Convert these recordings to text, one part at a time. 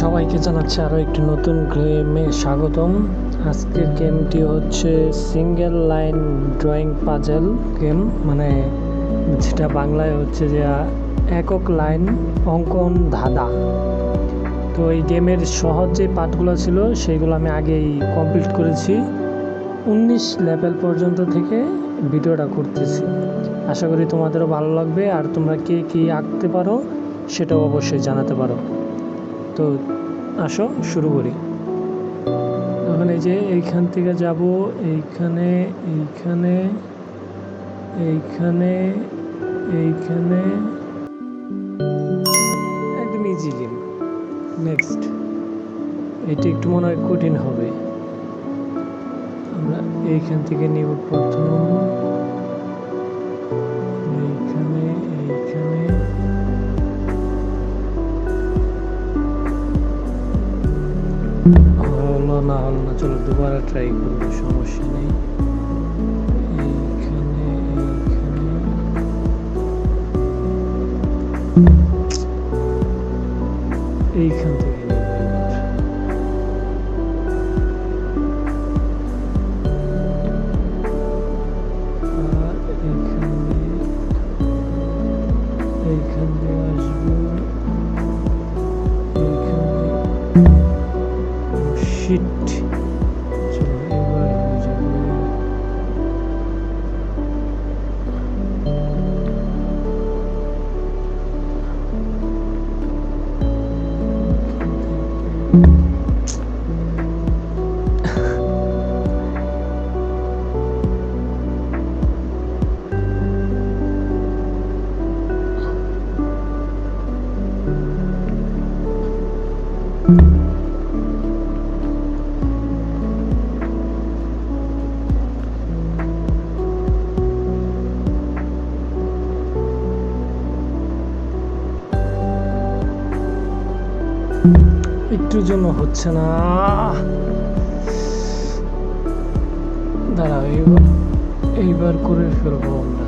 সবাইকে জানাচ্ছি আরও একটি নতুন গেমে স্বাগতম। আজকের গেমটি হচ্ছে single line drawing puzzle game মানে যেটা বাংলায় হচ্ছে যে একক লাইন অঙ্কন ধাঁধা। তো এই গেমের সহজ যে পার্টগুলো ছিল সেইগুলো আমি আগেই কমপ্লিট করেছি। উনিশ লেভেল পর্যন্ত থেকে ভিডিওটা করতেছি। আশা করি তোমাদেরও ভালো লাগবে, আর তোমরা কে কী আঁকতে পারো, সেটাও অবশ্যই জানাতে পারো। তো আসো, শুরু করি। এখন এই যে এইখান থেকে যাব, এইখানে এইখানে এইখানে এইখানে। একদম ইজি গেম নেক্সট এটা একটু মনে হয় কঠিন হবে। আমরা এইখান থেকে নিব প্রথম। চলো দুবারা ট্রাই করব সমস্যা একটুর জন্য হচ্ছে না। দাঁড়াও এইবার এইবার করে ফেলব আমরা।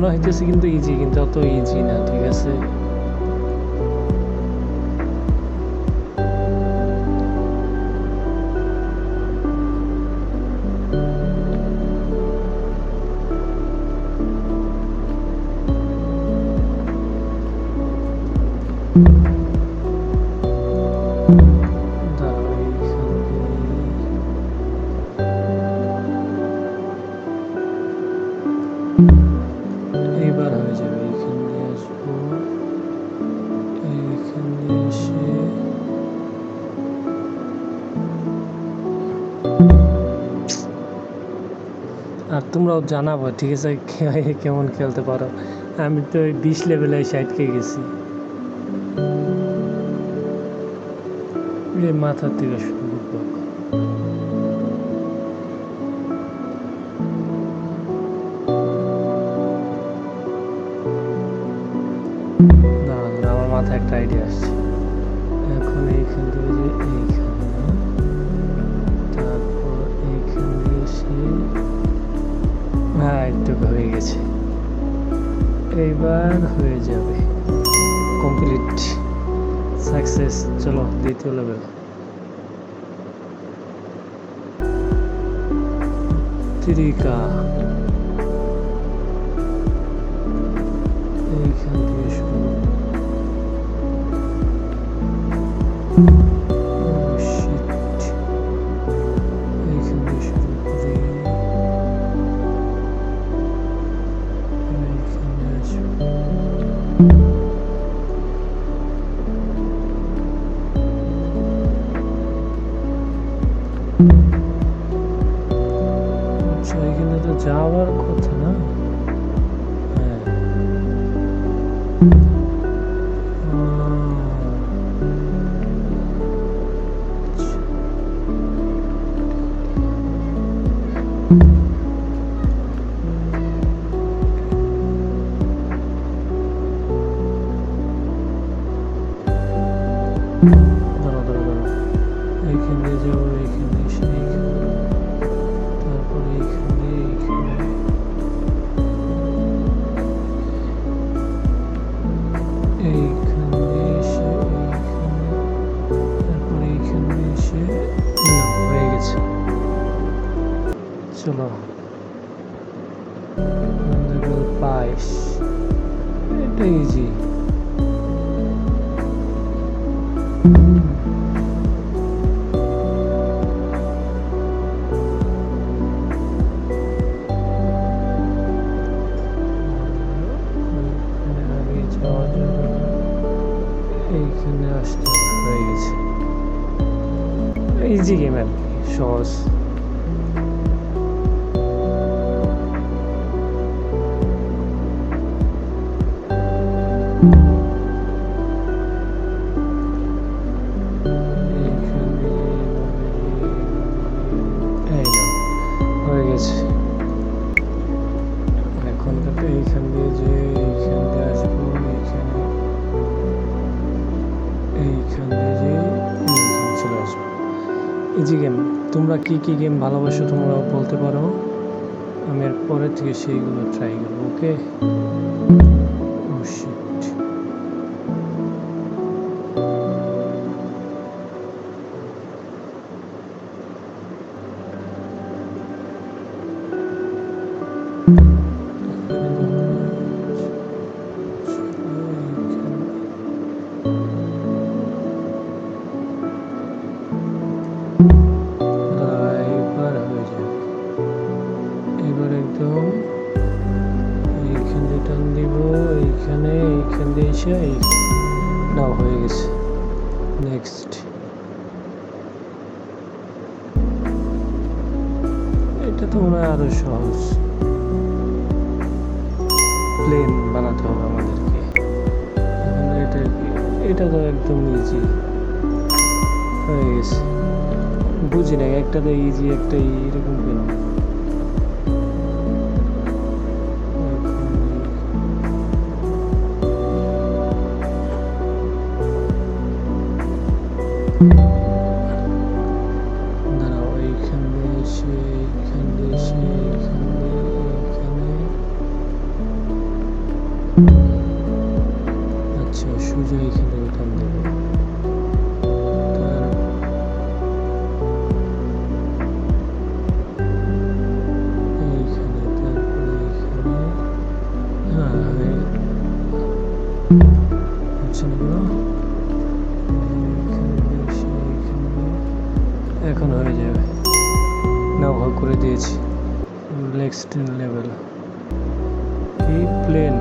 মনে হইতেছে কিন্তু ইজি কিন্তু অত ইজি না ঠিক আছে দাঁড়াও, তোমরাও জানাব, ঠিক আছে? কেমন খেলতে পারো? আমি তো ওই বিশ লেভেলে সাইডকে গেছি। মাথার থেকে শুরু আমার মাথায় একটা আইডিয়া আসছে। এখন এইখান থেকে যে এইখানে হয়ে গেছে এইবার হয়ে যাবে। কমপ্লিট সাকসেস চলো দ্বিতীয় লেভেল ত্রিকা। এইখান থেকে এইখানে আসতে হবে, হয়ে গেছে ইজি গেম আর কি সহজ কি গেম ভালোবাসো তোমরা বলতে পারো? আমি এর পরের থেকে সেইগুলো ট্রাই করব ওকে ও শিট এটা তো একদম ইজি হয়ে গেছে। বুঝি না একটা তো ইজি একটা এরকম কেন? এখন হয়ে যাবে। না ভাগ করে দিয়েছি। নেক্সট লেভেল এই প্লেন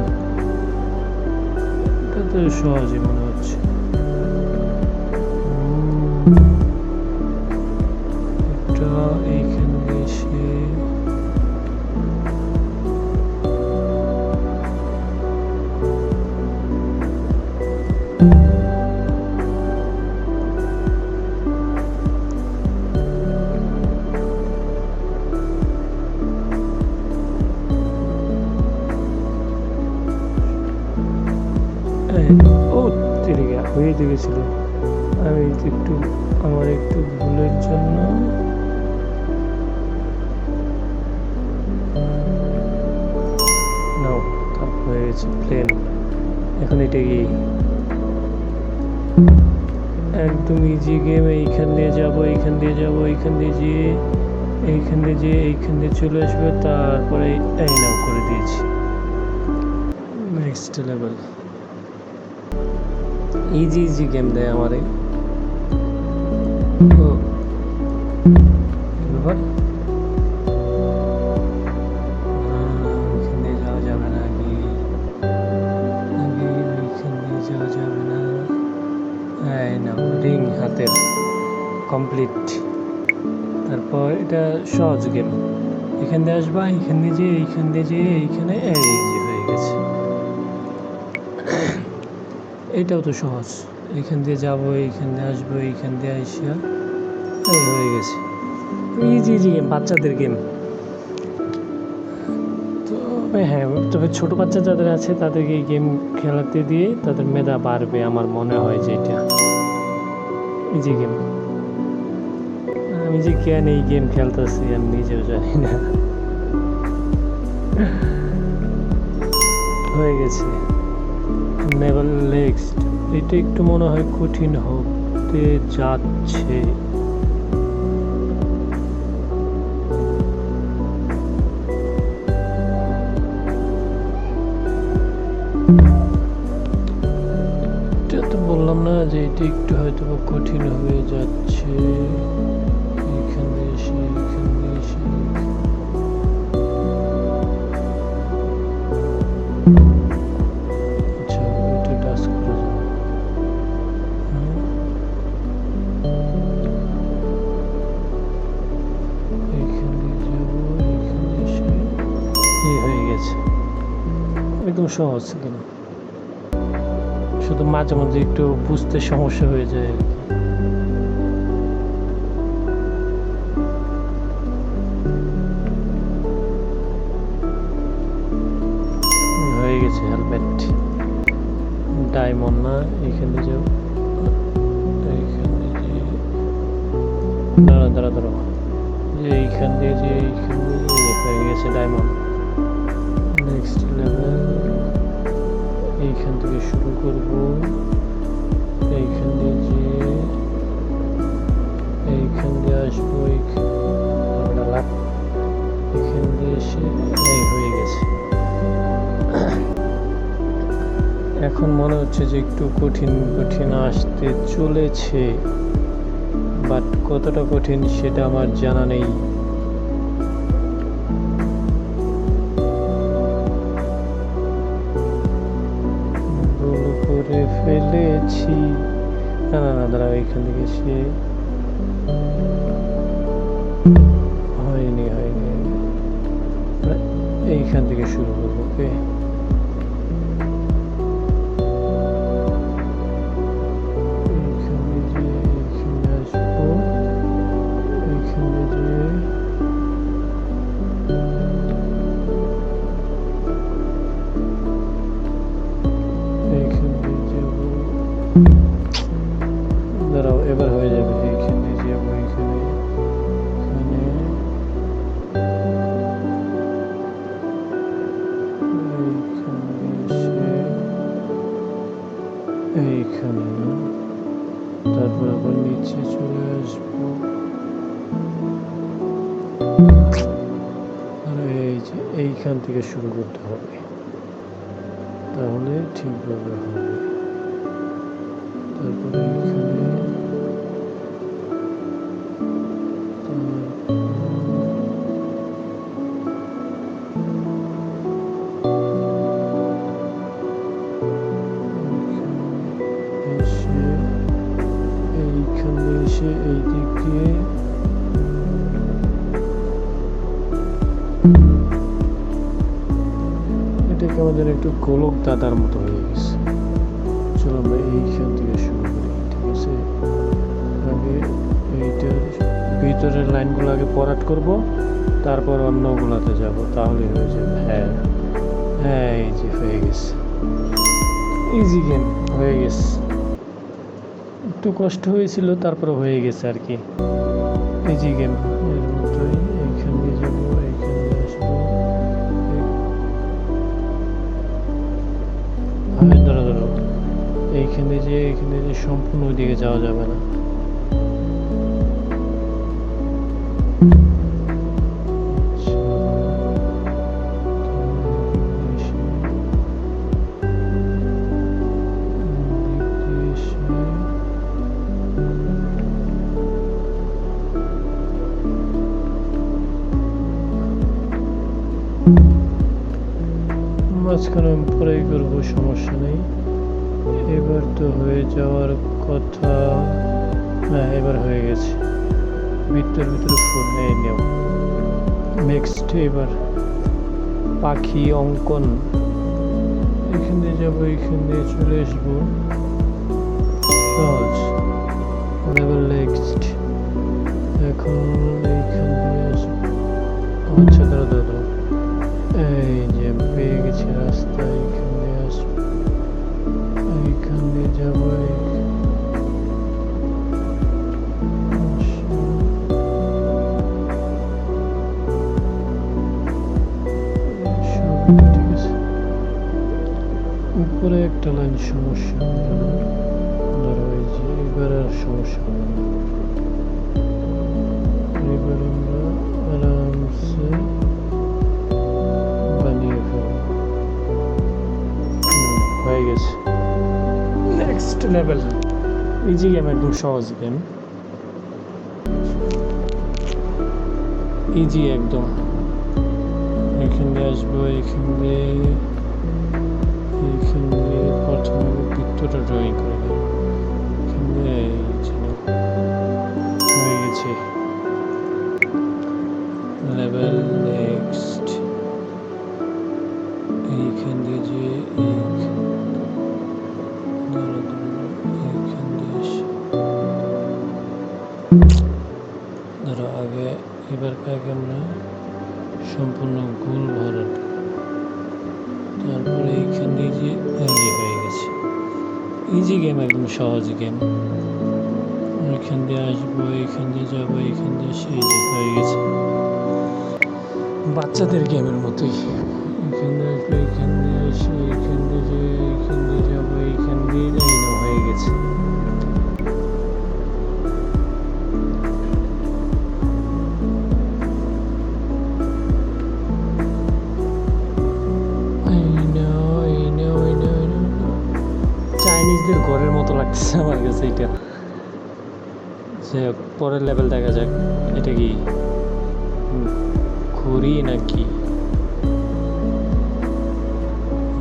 এটা তো সহজই মনে হচ্ছে। এটা এইখানে এসে গেছিল আমি একটু, আমার একটু ভুলের জন্য। নাও হয়ে গেছে, প্লেন। এখন এটা কি? একদম ইজি গেম এইখান দিয়ে যাব, এইখান দিয়ে যাব, এইখান দিয়ে যেয়ে, এইখান দিয়ে যেয়ে, এইখান দিয়ে চলে আসবে, তারপরে এই নাও করে দিয়েছি। Next level easy easy game দেয় আমারে। এই নাও রিং হাতের। কমপ্লিট তারপর এটা সহজ গেম এখান দিয়ে আসবা, এখান দিয়ে যে এইখান দিয়ে যে এইখানে এই হয়ে গেছে। এটাও তো সহজ। এখান দিয়ে যাব এইখান দিয়ে আসব এইখান দিয়ে আইসা এই হয়ে গেছে। ইজি ইজি গেম বাচ্চাদের গেম তবে হ্যাঁ তবে ছোট বাচ্চা যাদের আছে, তাদেরকে এই গেম খেলাতে দিয়ে তাদের মেধা বাড়বে আমার মনে হয় যে এটা। ইজি গেম আমি যে কেন এই গেম খেলতেছি, আমি নিজেও জানি না। হয়ে গেছে। নেভার নেক্সট এটা একটু মনে হয় কঠিন হতে যাচ্ছে। এটা তো বললাম না যে এটা একটু হয়তো কঠিন হয়ে সহজ কিনা? শুধু মাঝে মাঝে একটু বুঝতে সমস্যা হয়ে যায় করব। এইখান দিয়ে যে, এইখান দিয়ে আসব, এইখান দিয়ে এসে এই হয়ে গেছে। এখন মনে হচ্ছে যে একটু কঠিন কঠিন আসতে চলেছে বাট কতটা কঠিন সেটা আমার জানা নেই। এইখান এটাকে আমাদের একটু গোলক দাদার মতো হয়ে গেছে। চলো আমরা এইখান থেকে শুরু করি, ঠিক আছে? আগে এইটার ভিতরের লাইনগুলো আগে পরাট করব, তারপর অন্যগুলোতে যাব, তাহলে হয়ে যাবে হ্যাঁ। হ্যাঁ এই যে হয়ে গেছে। ইজি গেম হয়ে গেছে। একটু কষ্ট হয়েছিল, তারপর হয়ে গেছে আর কি। ইজি গেম এইখানে যে, এখানে যে সম্পূর্ণ ওইদিকে যাওয়া যাবে না। মাঝখানে আমি পরেই করব, সমস্যা নেই। এবার তো হয়ে যাওয়ার কথা। হ্যাঁ এবার হয়ে গেছে। ভিতর ভিতরে ফোন নেই নেও নেক্সট এবার পাখি অঙ্কন। এখান যাব, এখান দিয়ে চলে আসব। সহজ। লেভেল নেক্সট এখন এইখান দিয়ে আসব। আচ্ছা দাঁড়া দাঁড়া। এই যে, পেয়ে গেছি রাস্তা উপরে একটা লাইন সমস্যা ধরো এই যে এবার আর সমস্যা হবে না এবার আমরা আরামসে বানিয়ে ফেলব হুম, হয়ে গেছে নেক্সট লেভেল ইজি গেম একদম সহজ গেম ইজি একদম। এখান দিয়ে আসব, এখান দিয়ে এখান দিয়ে প্রথমে বৃত্তটা ড্রয়িং বাচ্চাদের গেমের মতোই। এখান আসব এখান এসে এখান যে এখান যাব এইখান দিয়ে না হয়ে গেছে. চাইনিজদের ঘরের মতো লাগতেছে আমার কাছে এটা। যে পরের লেভেল দেখা যাক। এটা কি? হুম, ঘড়ি নাকি?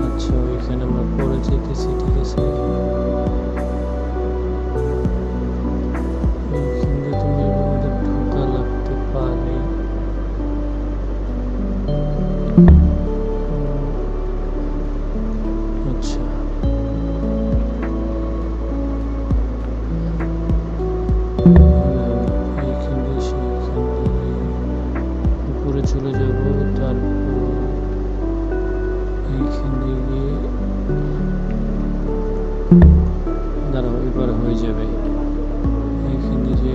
আচ্ছা ওইখানে আমরা পরে যেতেছি ঠিক আছে? উপরে চলে যাব, তারপর এইখান গিয়ে দাঁড়াও, এবার হয়ে যাবে। এইখান যে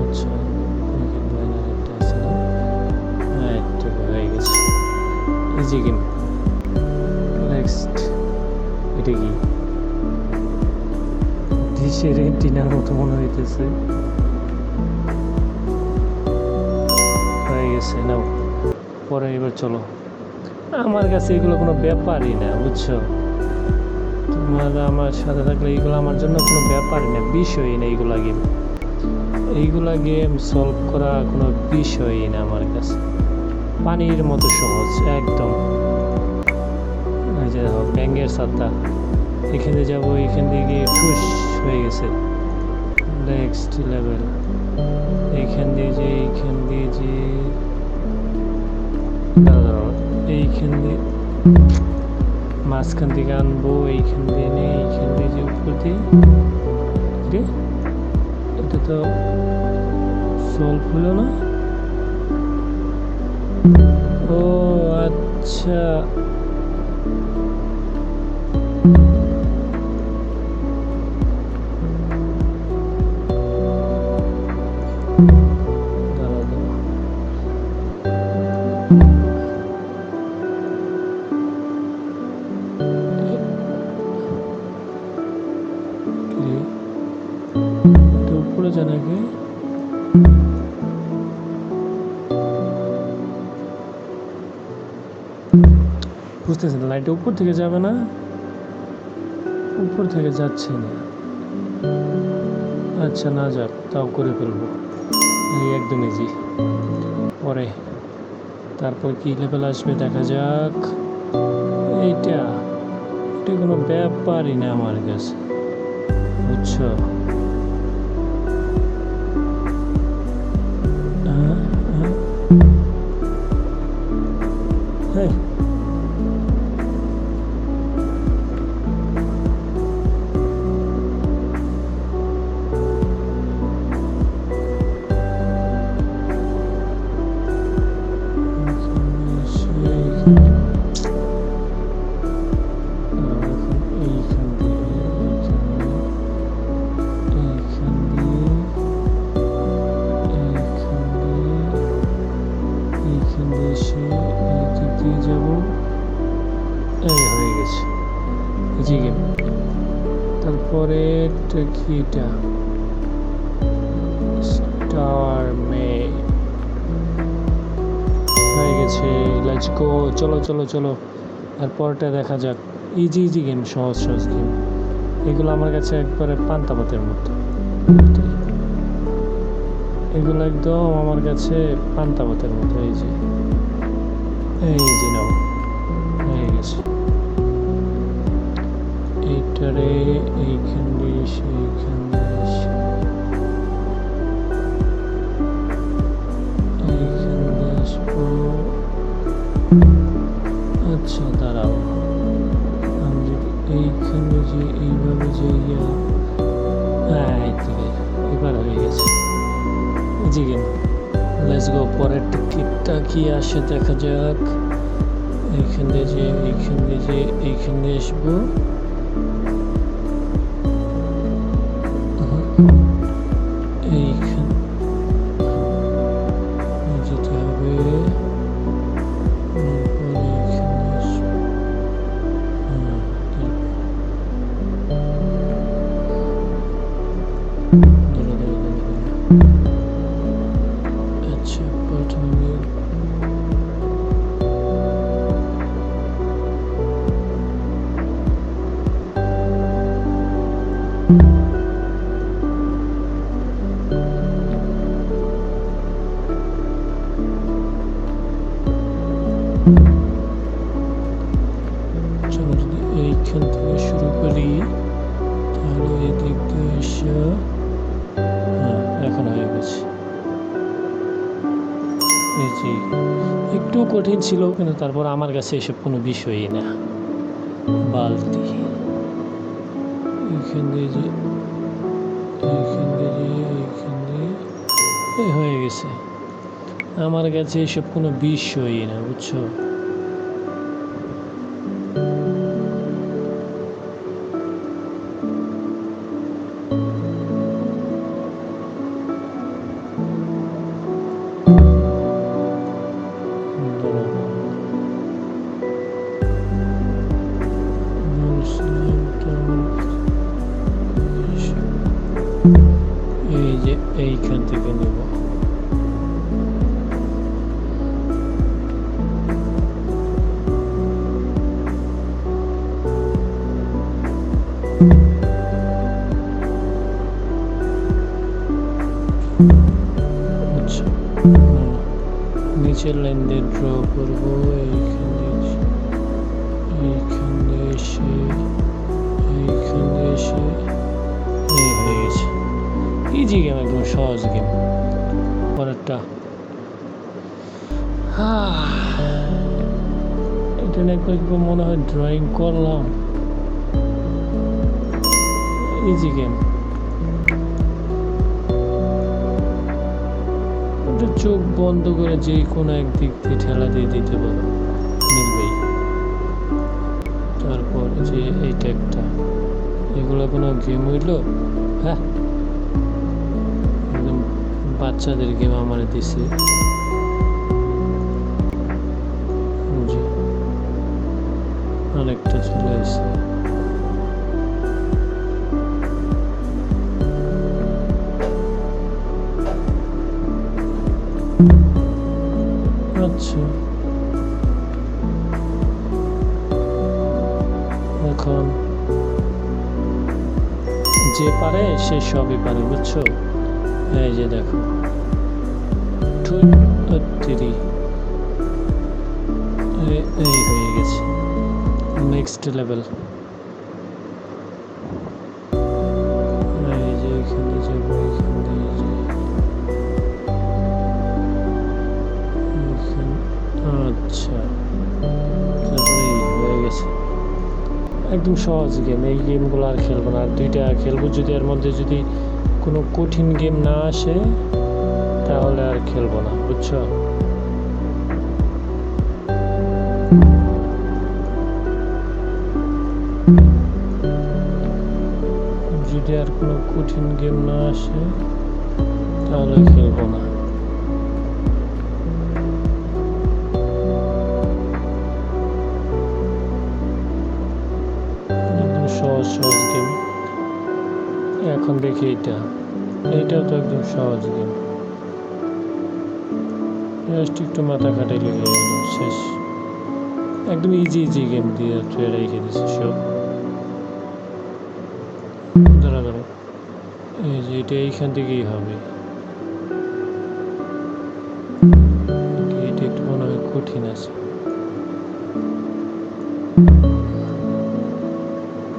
আচ্ছা হ্যাঁ হয়ে ইজি নেক্সট এটা কি? ডিশের টিনার মতো মনে হইতেছে। হয়ে গেছে পরে এবার চলো। আমার কাছে এগুলো কোনো ব্যাপারই না, বুঝছ? তোমার আমার সাথে থাকলে এগুলো আমার জন্য কোনো ব্যাপারই না, বিষয়ই না এইগুলা গেম এইগুলা গেম সলভ করা কোনো বিষয়ই না আমার কাছে। পানির মতো সহজ, একদম। ব্যাঙ্গের সাত্তা এখানে যাব, এখান থেকে গিয়ে ঠুস হয়ে গেছে। নেক্সট লেভেল এইখান দিয়ে যে, এইখান দিয়ে যে। এইখান দিয়ে। মাঝখান থেকে আনব, এইখান দিয়ে নিয়ে এইখান দিয়ে যে উপর দিয়ে। এটা তো সলভ হলো না? ও আচ্ছা। বুঝতেছেন লাইট উপর থেকে যাবে না? উপর থেকে যাচ্ছে না। আচ্ছা না যাক, তাও করে ফেলব। এই একদম ইজি পরে, তারপর কি লেভেল আসবে দেখা যাক। এইটা, এটা কোনো ব্যাপারই না আমার কাছে। বুঝছ? চলো চলো। আর পরটা দেখা যাক। ইজি ইজি গেম সহজ সহজ গেম এগুলো আমার কাছে একবারে পান্তা ভাতের মতো। এগুলো একদম আমার কাছে পান্তা ভাতের মতো। এই যে। এই যে নাও। হয়ে গেছে। এইটারে এইখান সেইখান জি গেম লেটস গো পরের টিকিটটা কি আসে? দেখা যাক। এইখান যে এইখান যে এইখান আসব। ছিল, কিন্তু তারপর আমার কাছে এসব কোনো বিষয়ই না। বালতি। এখান দিয়ে যে এইখান দিয়ে হয়ে গেছে। আমার কাছে এসব কোনো বিষয়ই না, বুঝছ? ইজি গেম একদম সহজ গেম পরেরটা। এটা না একবার মনে হয় ড্রয়িং করলাম। ইজি গেম চোখ বন্ধ করে যে কোনো একদিক দিয়ে ঠেলা দিয়ে দিতে পারো। মিলবেই তারপর যে এইটা একটা। এগুলো কোনো গেম হইল? হ্যাঁ। বাচ্চাদের গেম আমার দিছে অনেকটা চলে আসছে। আচ্ছা। এখন যে পারে সে সবই পারে, বুঝছ? এই যে দেখো। থুরি এই হয়ে গেছে। নেক্সট লেভেল এই আচ্ছা। তারপরে হয়ে গেছে। একদম সহজ গেম এই গেমগুলো আর খেলব না। আর দুইটা খেলব যদি, এর মধ্যে যদি কোনো কঠিন গেম না আসে তাহলে আর খেলব না, বুঝছ? যদি আর কোনো কঠিন গেম না আসে, তাহলে খেলব না। সহজ সহজ গেম এখন দেখি এটা এইটাও তো একদম সহজ গেম জাস্ট একটু মাথা খাটাইলে হয়ে গেল, শেষ। একদম ইজি ইজি গেম দিয়ে রেখে দিছিস সব। দাঁড়া দাঁড়া। এই যে এটা এইখান থেকেই হবে। এটা একটু মনে হয় কঠিন আছে।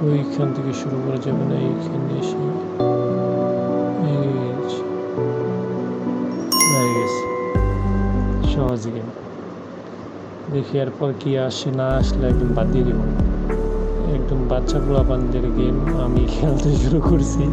ওইখান থেকে শুরু করা যাবে না, এইখানে এসে। সহজ গেম দেখি এরপর কি আসে, না আসলে একদম বাদ দিয়ে দিব। একদম বাচ্চা পোলাপানদের গেম আমি খেলতে শুরু করছি।